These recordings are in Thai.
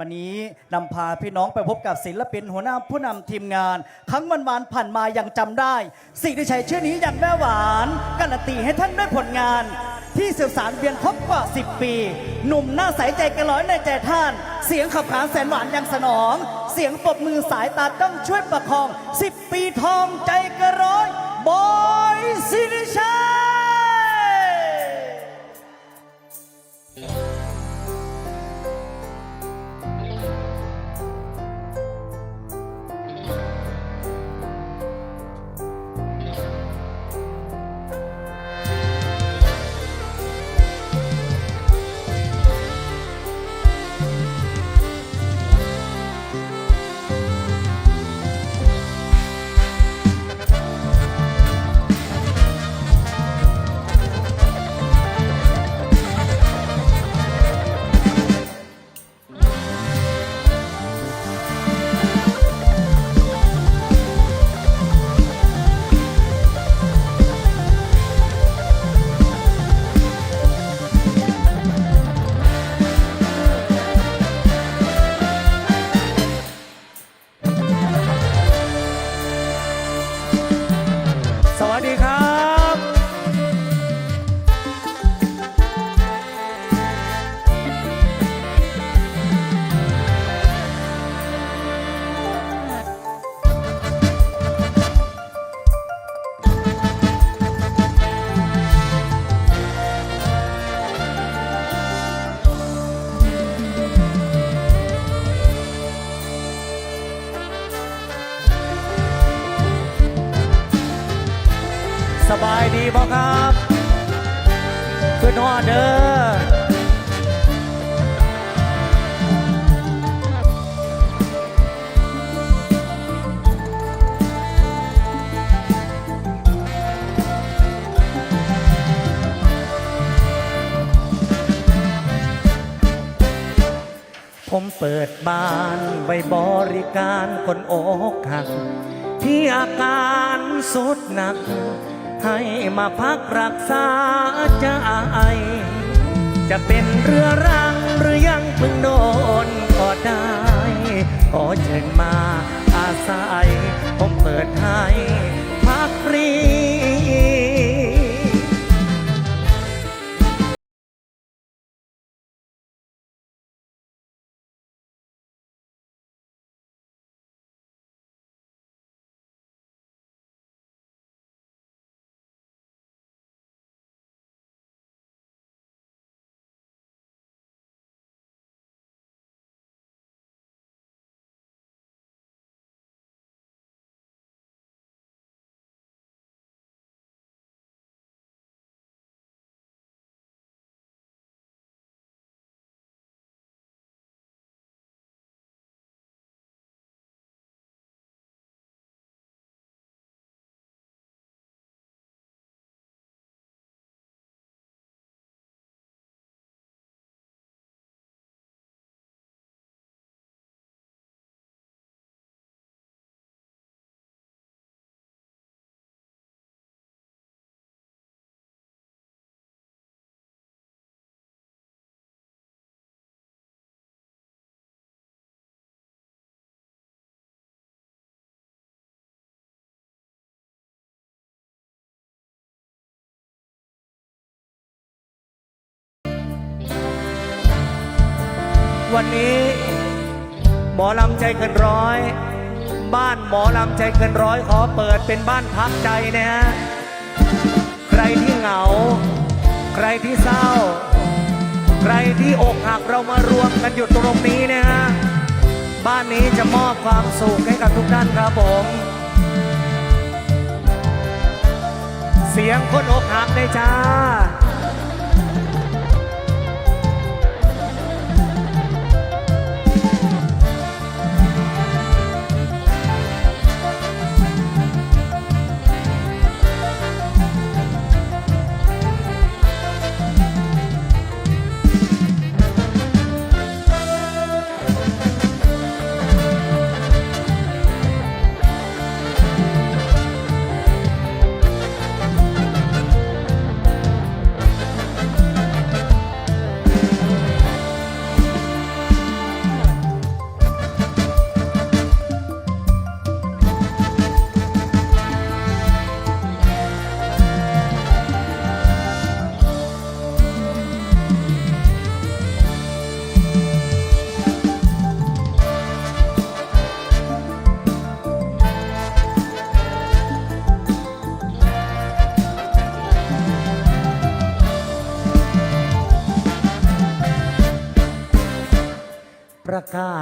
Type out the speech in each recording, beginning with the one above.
วันนี้นำพาพี่น้องไปพบกับศิลปินหัวหน้าผู้นำทีมงาน ครั้งวันวานผ่านมาย่างจำได้สิ่งที่ใช้ชื่อนี้อย่างแม่หวานการันตีให้ท่านด้วยผลงาน ที่สืบสารเวียนครบกว่า 10 ปี หนุ่มหน้าใสใจกระร้อยในใจท่าน เสียงขับขานแสนหวานย่างสนอง เสียงปรบมือสายตาต้องช่วยประคอง 10 ปีทองใจกระร้อยบอยสิริชัย นอเด้อผมเปิดบ้านไว้บริการคนอกหักที่อาการสุดหนัก ให้มาพักรักษาใจจะเป็นเรือรังหรือยังเพิ่งโดนก็ได้ ขอเชิญมาอาศัยผม วันนี้ หมอลำใจเกินร้อย บ้านหมอลำใจเกินร้อยขอเปิดเป็นบ้านพักใจนะฮะใครที่เหงา ใครที่เศร้า ใครที่อกหักเรามารวมกันอยู่ตรงนี้นะฮะบ้านนี้จะมอบความสุขให้กับทุกท่านครับผมเสียงคนอกหักเลยจ้า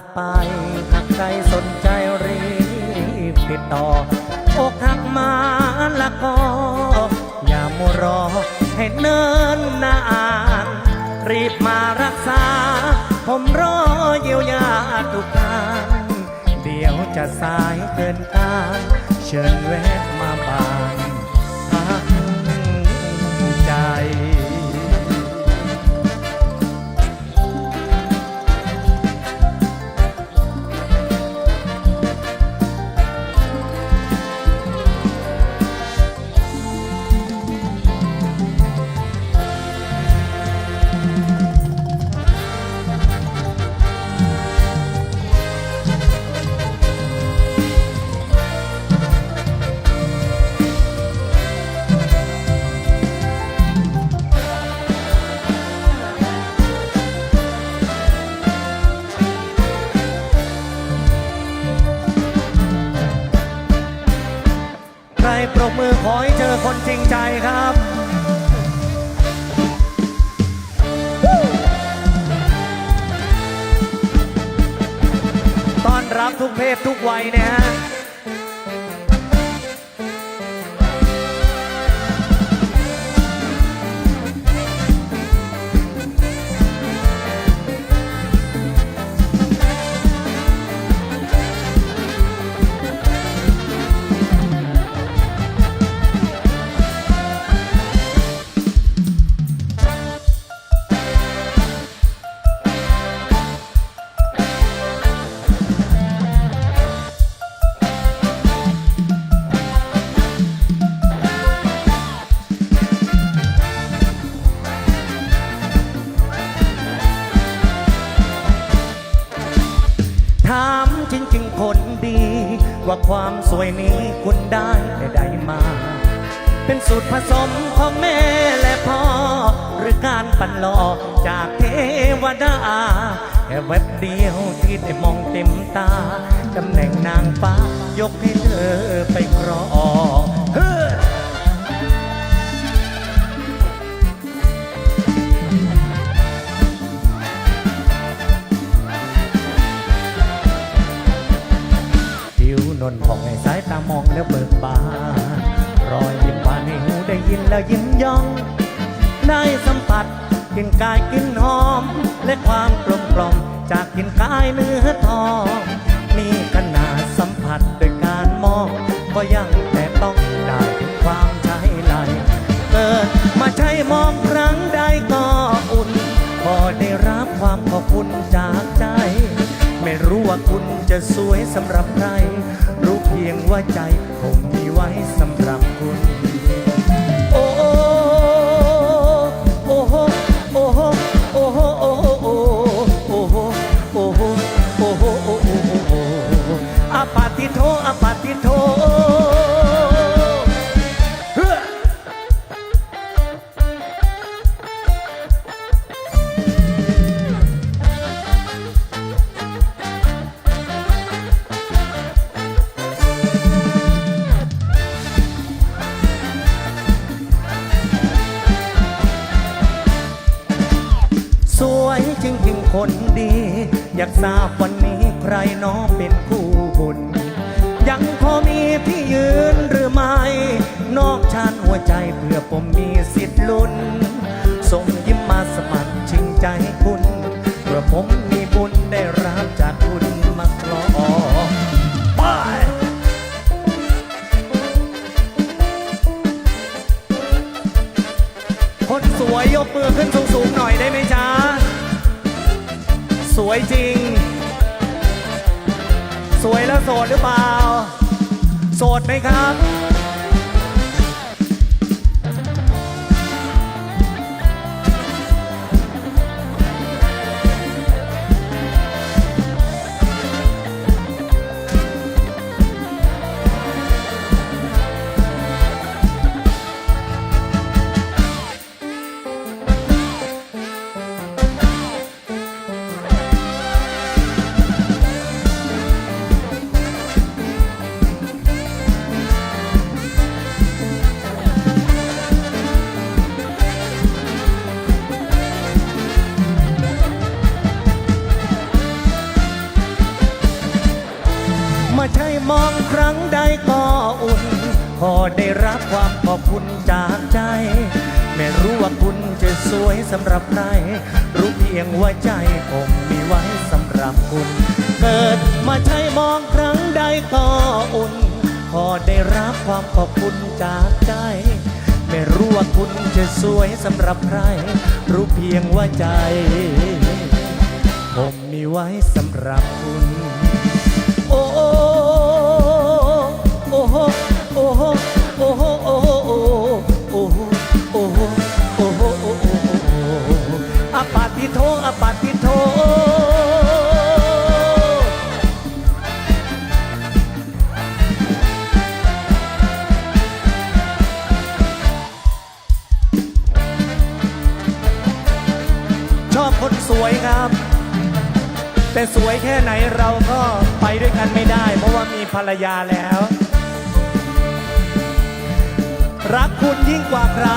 ประกาศไปหากใครสนใจรีบติดต่ออกหักมาละก็อย่ามัวรอให้เนิ่นนานรีบมารักษา ผมรอเยียวยาทุกการเดี๋ยวจะสายเกินการเชิญแวะมาบานพักใจ คนจริงใจครับต้อนรับทุกเพศทุกวัยนะฮะ ค่แวบเดียวที่ได้มองเต็มตาตำแหน่งนางฟ้ายกให้เธอไปครองเฮ้อผิวนวลของให้สายตามองแล้วเบิกบานรอยยิ้มบานให้หูได้ยินแล้วยิ้มย่อง ได้สัมผัส กลิ่นกายกลิ่นหอม และความกลมกล่อมจากกลิ่นกายเนื้อทองนี่ขนาดสัมผัสโดยการมอง ก็ยังแต่ต้องได้ถึงความใช้ไหลเกิดมาใช้มองครั้งใดก็อุ่นพอได้รับความขอบคุณจากใจ ไม่รู้ว่าคุณจะสวยสำหรับใครรู้เพียงว่าใจ คนดี อยากทราบวันนี้ใครน้อเป็นคู่บุญ ยังพอมีที่ยืนหรือไม่ นอกชานหัวใจเพื่อผมมีสิทธิ์ลุ้นส่งยิ้มมาสมัครชิงใจคุณเพื่อผมมีบุญได้รับจากคุณมาคลอไปคนสวยยกมือขึ้นสูงๆหน่อยได้ไหมจ๊ะ สวยจริง สวยแล้วโสดหรือเปล่า โสดไหมครับ ความขอบคุณจากใจ ไม่รู้ว่าคุณจะสวยสำหรับใคร รู้เพียงว่าใจผมมีไว้สำหรับคุณ เกิดมาใช้มองครั้งใดก็อุ่น พอได้รับความขอบคุณจากใจ ไม่รู้ว่าคุณจะสวยสำหรับใคร รู้เพียงว่าใจ ผมมีไว้สำหรับคุณ ทิโทชอบคนสวยครับ แต่สวยแค่ไหนเราก็ไปด้วยกันไม่ได้ เพราะว่ามีภรรยาแล้ว รักคุณยิ่งกว่าใคร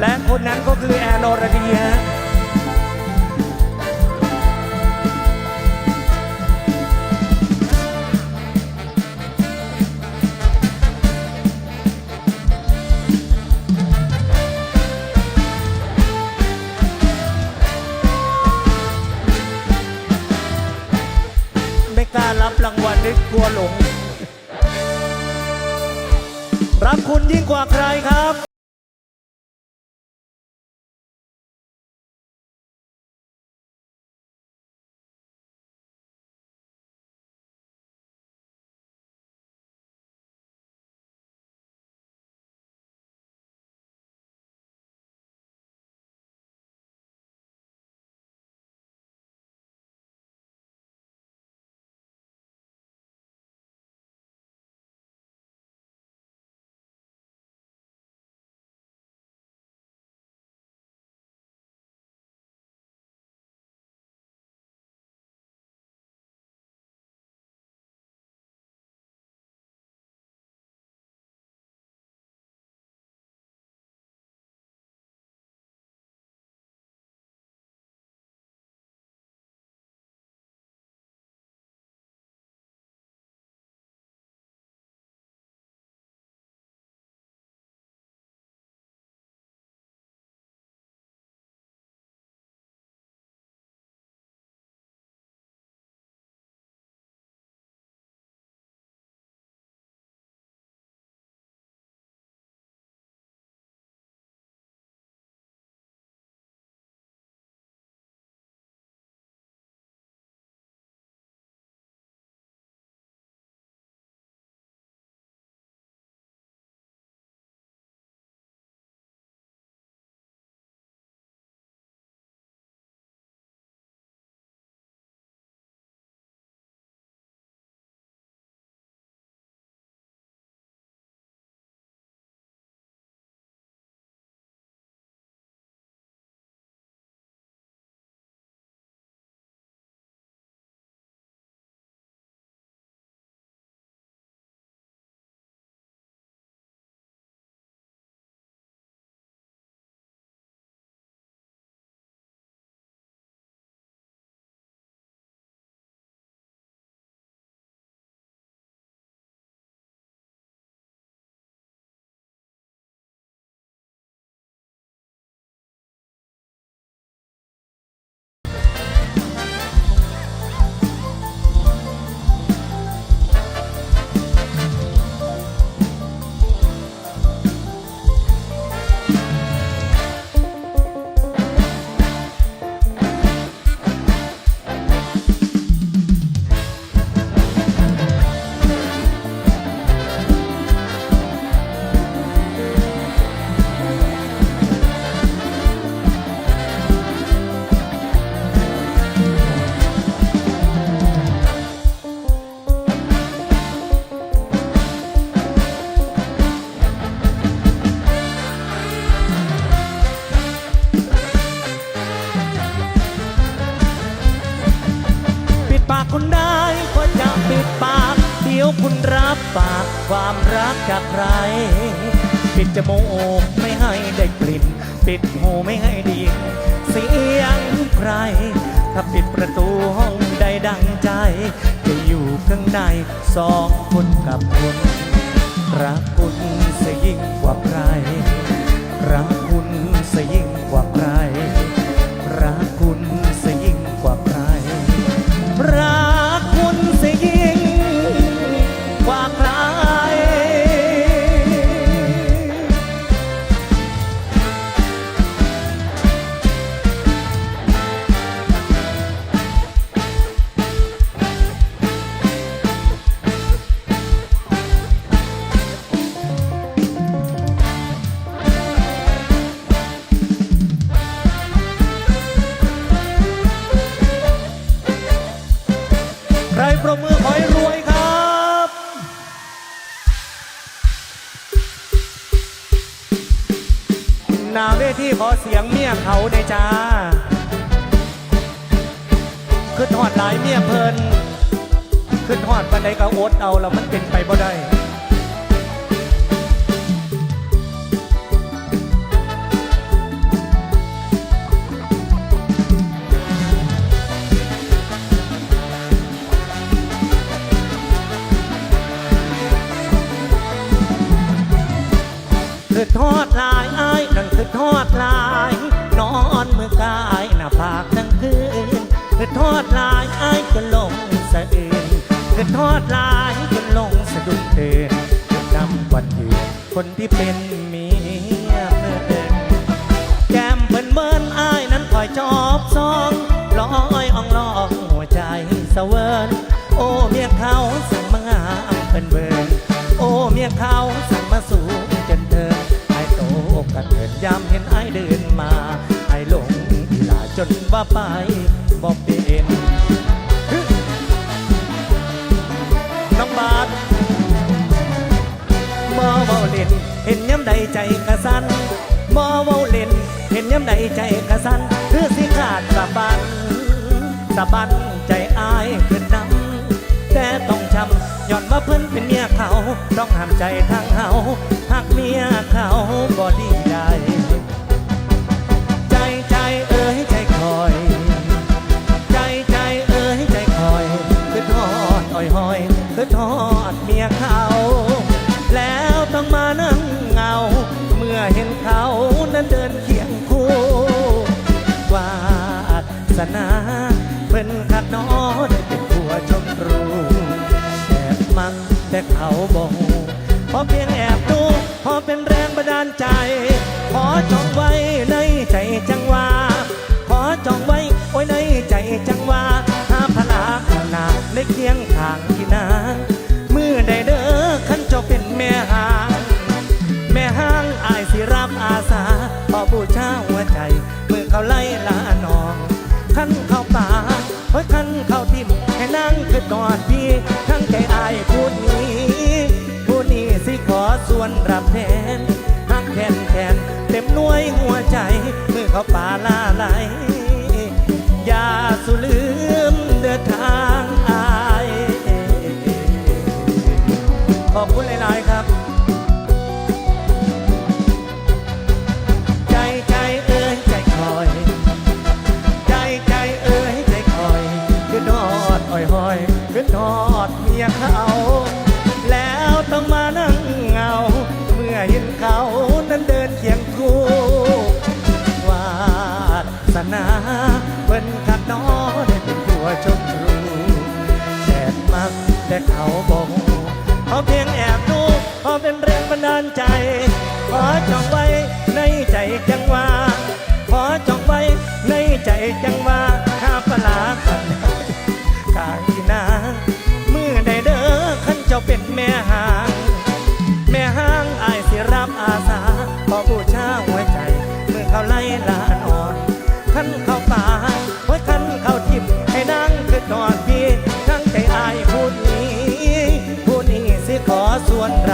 และคนนั้นก็คือแอนอรดีฮะ รางวัลด้วยกลัวหลง รักคุณยิ่งกว่าใครครับ ใคร ถ้าปิดประตูห้องได้ดังใจ จะอยู่ข้างในสองคนกับคนรักคุณเสยิ่งกว่าใคร รักคุณเสยิ่งกว่าใคร ขอเสียงเมียเขาในจ้าขึ้นหอดหลายเมียเพลินขึ้นหอดปันใดก็อดเอาแล้วมันเป็นไปบ่ได้ทอดลาย ทอดลาย นอนมือกายหน้าผากทั้งคืนคือทอดลายอ้ายจนลงสะอื่นคือทอดลายจนลงสะดุ้งเตือนคือนำวันยืนคนที่เป็นเมียเพิ่นแก้มเบิ่นเบิ่นอ้ายนั้นคอยจอบซองลอยอ่องลองหัวใจเสะเวินโอ้เมียเขาสั่งมางามเพิ่นเบิ่นโอ้เมียเขาส ว่าไปบ่เป็นน้องบาทบ่เว้าเล่น เห็นย้ำใดใจกระสันบ่เว้าเล่น เห็นย้ำใดใจกระสันคือสิขาดสะบันสะบันใจอายขึ้นนำแต่ต้องจำย้อนว่าเพิ่นเป็นเมียเขา ต้องห้ามใจทางเฮาหากเมียเขาบ่ดี อดอ่อยหอยคือทอดเมียเขา แล้วต้องมานั่งเงา เมื่อเห็นเขานั้นเดินเคียงคู่วาสนาเพิ่นขัดน้อได้เป็นผัวชมรูแต่มักแต่เขา นามือใดเด้อขันเจ้าเป็นแม่หางแม่ห้างอายสิรับอาสาพอบูชาหัวใจ มือเขาไล่ลานองขันเข้าป่าเฮ้ยขันเข้าทิมให้นั่งคือกอดพี่ทั้งใจอายพูดนี้พูดนี้สิขอส่วนรับแทนหักแทนแทนเต็มหน่วยหัวใจ มือเขาป่าลาไหลอย่าสุลืมเดินทาง อายขอบคุณหลาย ๆ ครับ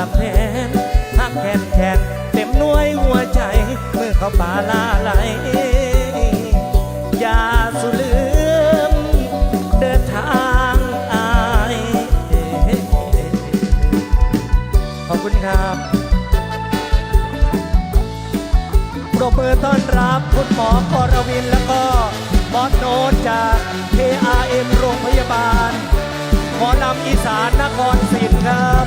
ลับแทนหักแทนแทนเต็มหน่วยหัวใจ เมื่อเขาป่าลาไหลอย่าสุลืม เดินทางอายขอบคุณครับปรบมือต้อนรับคุณหมอกรวินแล้วก็บอสโนตจาก KRM โรงพยาบาลหมอลำอีสานนครศรีครับ